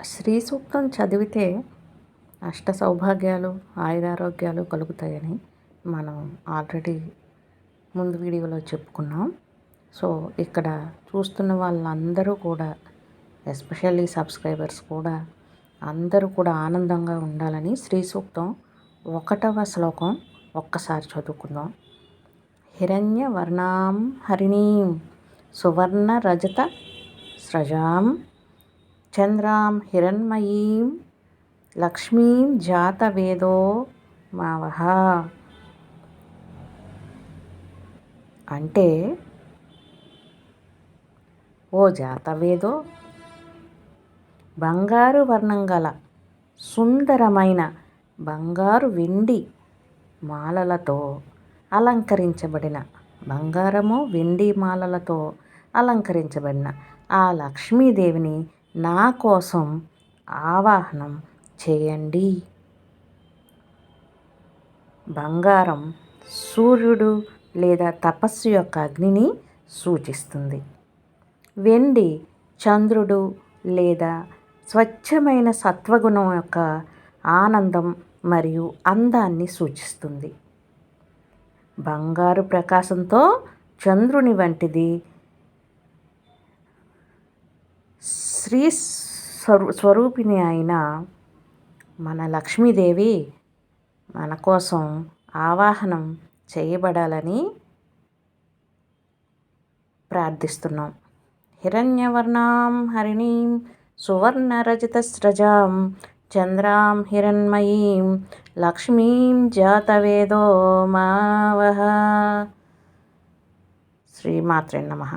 శ్రీ సూక్తం చదివితే అష్ట సౌభాగ్యాలు ఆయురారోగ్యాలు కలుగుతాయని మనం ఆల్రెడీ ముందు వీడియోలో చెప్పుకున్నాం. సో ఇక్కడ చూస్తున్న వాళ్ళందరూ కూడా ఎస్పెషల్లీ సబ్స్క్రైబర్స్ కూడా అందరూ కూడా ఆనందంగా ఉండాలని శ్రీ సూక్తం ఒకటవ శ్లోకం ఒక్కసారి చదువుకుందాం. హిరణ్య వర్ణాం హరిణీం సువర్ణ రజత స్రజాం చంద్రాం హిరణ్మయీం లక్ష్మీం జాతవేదో మావహ. అంటే ఓ జాతవేదో బంగారు వర్ణం గల సుందరమైన బంగారు వెండి మాలలతో అలంకరించబడిన బంగారము వెండి మాలలతో అలంకరించబడిన ఆ లక్ష్మీదేవిని నా కోసం ఆవాహనం చేయండి. బంగారం సూర్యుడు లేదా తపస్సు యొక్క అగ్నిని సూచిస్తుంది. వెండి చంద్రుడు లేదా స్వచ్ఛమైన సత్వగుణం యొక్క ఆనందం మరియు అందాన్ని సూచిస్తుంది. బంగారు ప్రకాశంతో చంద్రుని వంటిది శ్రీ స్వరూ స్వరూపిణి అయిన మన లక్ష్మీదేవి మన కోసం ఆవాహనం చేయబడాలని ప్రార్థిస్తున్నాం. హిరణ్యవర్ణాం హరిణీం సువర్ణరజతస్రజాం చంద్రాం హిరణ్మయీం లక్ష్మీం జాతవేదో మావహ శ్రీమాత్రే నమ.